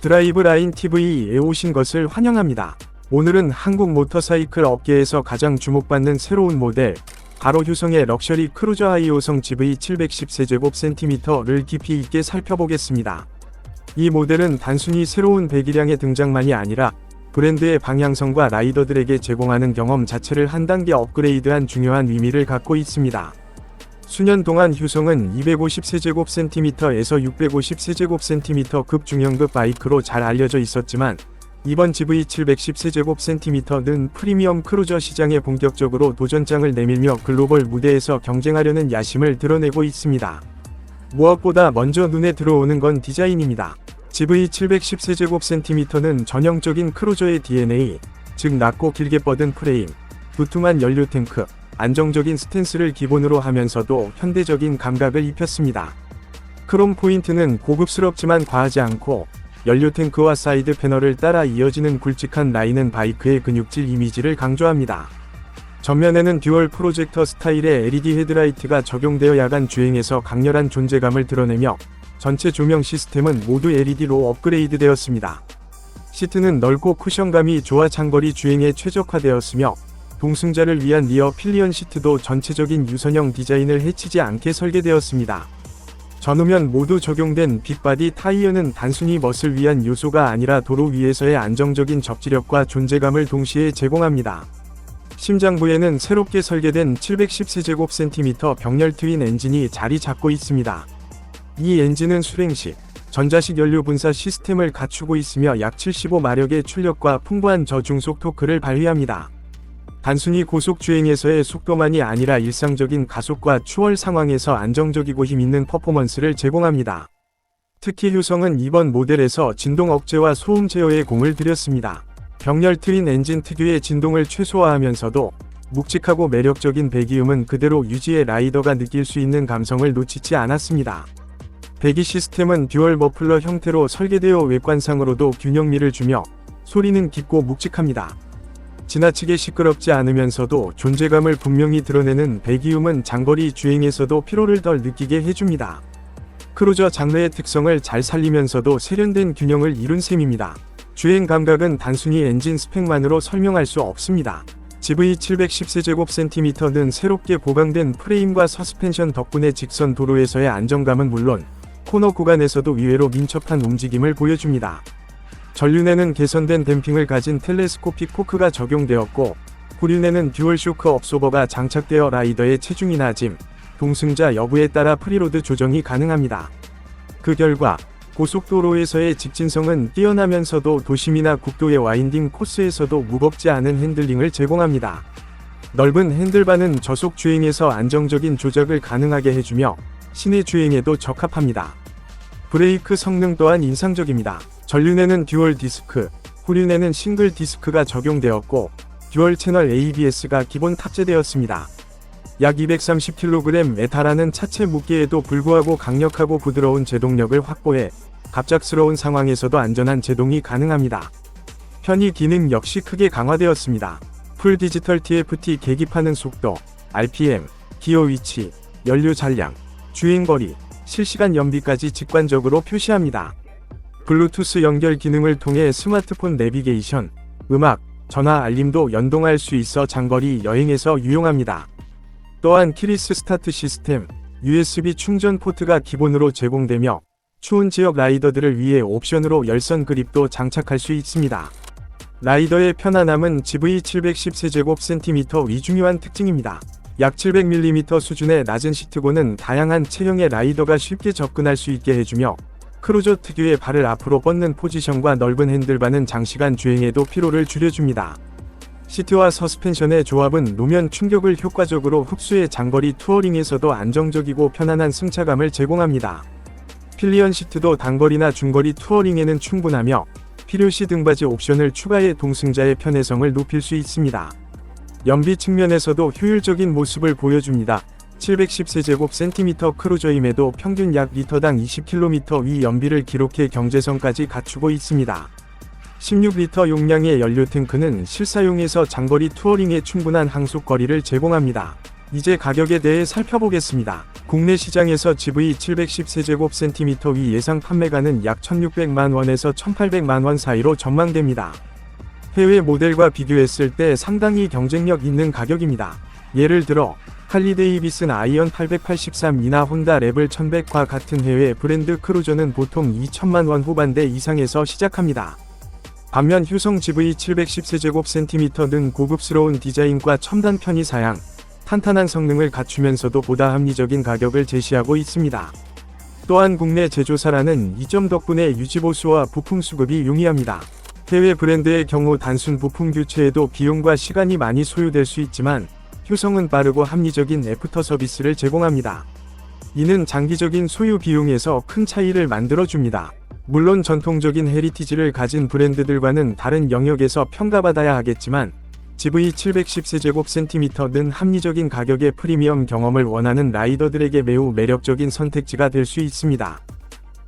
드라이브 라인 TV에 오신 것을 환영합니다. 오늘은 한국 모터사이클 업계에서 가장 주목받는 새로운 모델, 가로 휴성의 럭셔리 크루저 하이오성 GV 710세제곱센티미터를 깊이 있게 살펴보겠습니다. 이 모델은 단순히 새로운 배기량의 등장만이 아니라 브랜드의 방향성과 라이더들에게 제공하는 경험 자체를 한 단계 업그레이드한 중요한 의미를 갖고 있습니다. 수년 동안 휴성은 250세제곱센티미터에서 650세제곱센티미터 급 중형급 바이크로 잘 알려져 있었지만 이번 GV 710세제곱센티미터는 프리미엄 크루저 시장에 본격적으로 도전장을 내밀며 글로벌 무대에서 경쟁하려는 야심을 드러내고 있습니다. 무엇보다 먼저 눈에 들어오는 건 디자인입니다. GV 710세제곱센티미터는 전형적인 크루저의 DNA, 즉 낮고 길게 뻗은 프레임, 두툼한 연료 탱크, 안정적인 스탠스를 기본으로 하면서도 현대적인 감각을 입혔습니다. 크롬 포인트는 고급스럽지만 과하지 않고 연료 탱크와 사이드 패널을 따라 이어지는 굵직한 라인은 바이크의 근육질 이미지를 강조합니다. 전면에는 듀얼 프로젝터 스타일의 LED 헤드라이트가 적용되어 야간 주행에서 강렬한 존재감을 드러내며 전체 조명 시스템은 모두 LED로 업그레이드 되었습니다. 시트는 넓고 쿠션감이 좋아 장거리 주행에 최적화되었으며 동승자를 위한 리어 필리언 시트도 전체적인 유선형 디자인을 해치지 않게 설계되었습니다. 전후면 모두 적용된 빅바디 타이어는 단순히 멋을 위한 요소가 아니라 도로 위에서의 안정적인 접지력과 존재감을 동시에 제공합니다. 심장부에는 새롭게 설계된 710세제곱센티미터 병렬 트윈 엔진이 자리 잡고 있습니다. 이 엔진은 수랭식, 전자식 연료 분사 시스템을 갖추고 있으며 약 75마력의 출력과 풍부한 저중속 토크를 발휘합니다. 단순히 고속 주행에서의 속도만이 아니라 일상적인 가속과 추월 상황에서 안정적이고 힘있는 퍼포먼스를 제공합니다. 특히 효성은 이번 모델에서 진동 억제와 소음 제어에 공을 들였습니다. 병렬 트윈 엔진 특유의 진동을 최소화하면서도 묵직하고 매력적인 배기음은 그대로 유지해 라이더가 느낄 수 있는 감성을 놓치지 않았습니다. 배기 시스템은 듀얼 머플러 형태로 설계되어 외관상으로도 균형미를 주며 소리는 깊고 묵직합니다. 지나치게 시끄럽지 않으면서도 존재감을 분명히 드러내는 배기음은 장거리 주행에서도 피로를 덜 느끼게 해줍니다. 크루저 장르의 특성을 잘 살리면서도 세련된 균형을 이룬 셈입니다. 주행 감각은 단순히 엔진 스펙만으로 설명할 수 없습니다. GV 710세제곱센티미터는 새롭게 보강된 프레임과 서스펜션 덕분에 직선 도로에서의 안정감은 물론 코너 구간에서도 의외로 민첩한 움직임을 보여줍니다. 전륜에는 개선된 댐핑을 가진 텔레스코픽 포크가 적용되었고 후륜에는 듀얼 쇼크 업소버가 장착되어 라이더의 체중이나 짐, 동승자 여부에 따라 프리로드 조정이 가능합니다. 그 결과 고속도로에서의 직진성은 뛰어나면서도 도심이나 국도의 와인딩 코스에서도 무겁지 않은 핸들링을 제공합니다. 넓은 핸들바는 저속 주행에서 안정적인 조작을 가능하게 해주며 시내 주행에도 적합합니다. 브레이크 성능 또한 인상적입니다. 전륜에는 듀얼 디스크, 후륜에는 싱글 디스크가 적용되었고 듀얼 채널 ABS가 기본 탑재되었습니다. 약 230kg에 달하는 차체 무게에도 불구하고 강력하고 부드러운 제동력을 확보해 갑작스러운 상황에서도 안전한 제동이 가능합니다. 편의 기능 역시 크게 강화되었습니다. 풀 디지털 TFT 계기판은 속도, RPM, 기어 위치, 연료 잔량, 주행 거리, 실시간 연비까지 직관적으로 표시합니다. 블루투스 연결 기능을 통해 스마트폰 내비게이션, 음악, 전화 알림도 연동할 수 있어 장거리 여행에서 유용합니다. 또한 키리스 스타트 시스템, USB 충전 포트가 기본으로 제공되며 추운 지역 라이더들을 위해 옵션으로 열선 그립도 장착할 수 있습니다. 라이더의 편안함은 GV 710세제곱센티미터 위 중요한 특징입니다. 약 700mm 수준의 낮은 시트고는 다양한 체형의 라이더가 쉽게 접근할 수 있게 해주며 크루저 특유의 발을 앞으로 뻗는 포지션과 넓은 핸들바는 장시간 주행에도 피로를 줄여줍니다. 시트와 서스펜션의 조합은 노면 충격을 효과적으로 흡수해 장거리 투어링에서도 안정적이고 편안한 승차감을 제공합니다. 필리언 시트도 단거리나 중거리 투어링에는 충분하며 필요시 등받이 옵션을 추가해 동승자의 편해성을 높일 수 있습니다. 연비 측면에서도 효율적인 모습을 보여줍니다. 710세제곱센티미터 크루저임에도 평균 약 리터당 20km 위 연비를 기록해 경제성까지 갖추고 있습니다. 16리터 용량의 연료 탱크는 실사용에서 장거리 투어링에 충분한 항속 거리를 제공합니다. 이제 가격에 대해 살펴보겠습니다. 국내 시장에서 GV 710세제곱센티미터 위 예상 판매가는 약 1600만 원에서 1800만 원 사이로 전망됩니다. 해외 모델과 비교했을 때 상당히 경쟁력 있는 가격입니다. 예를 들어 할리데이비슨 아이언 883이나 혼다 레벨 1100과 같은 해외 브랜드 크루저는 보통 2천만 원 후반대 이상에서 시작합니다. 반면 휴성 GV 710세제곱센티미터는 고급스러운 디자인과 첨단 편의 사양, 탄탄한 성능을 갖추면서도 보다 합리적인 가격을 제시하고 있습니다. 또한 국내 제조사라는 이 점 덕분에 유지보수와 부품 수급이 용이합니다. 해외 브랜드의 경우 단순 부품 교체에도 비용과 시간이 많이 소요될 수 있지만 효성은 빠르고 합리적인 애프터 서비스를 제공합니다. 이는 장기적인 소요 비용에서 큰 차이를 만들어줍니다. 물론 전통적인 헤리티지를 가진 브랜드들과는 다른 영역에서 평가받아야 하겠지만 GV 710세제곱센티미터는 합리적인 가격의 프리미엄 경험을 원하는 라이더들에게 매우 매력적인 선택지가 될 수 있습니다.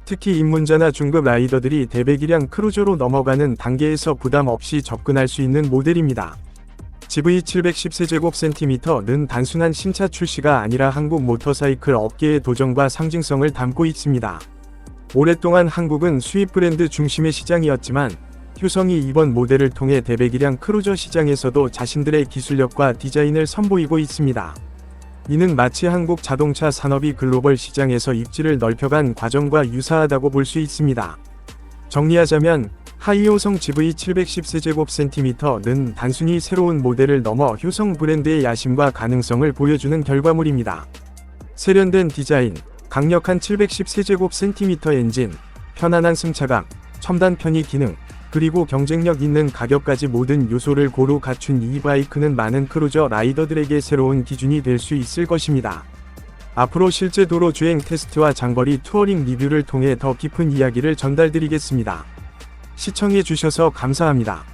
특히 입문자나 중급 라이더들이 대배기량 크루저로 넘어가는 단계에서 부담 없이 접근할 수 있는 모델입니다. GV 710세제곱센티미터는 단순한 신차 출시가 아니라 한국 모터사이클 업계의 도전과 상징성을 담고 있습니다. 오랫동안 한국은 수입 브랜드 중심의 시장이었지만 효성이 이번 모델을 통해 대배기량 크루저 시장에서도 자신들의 기술력과 디자인을 선보이고 있습니다. 이는 마치 한국 자동차 산업이 글로벌 시장에서 입지를 넓혀간 과정과 유사하다고 볼 수 있습니다. 정리하자면 하이호성 GV 710세제곱센티미터는 단순히 새로운 모델을 넘어 효성 브랜드의 야심과 가능성을 보여주는 결과물입니다. 세련된 디자인, 강력한 710세제곱센티미터 엔진, 편안한 승차감, 첨단 편의 기능, 그리고 경쟁력 있는 가격까지 모든 요소를 고루 갖춘 이 바이크는 많은 크루저 라이더들에게 새로운 기준이 될 수 있을 것입니다. 앞으로 실제 도로 주행 테스트와 장거리 투어링 리뷰를 통해 더 깊은 이야기를 전달드리겠습니다. 시청해주셔서 감사합니다.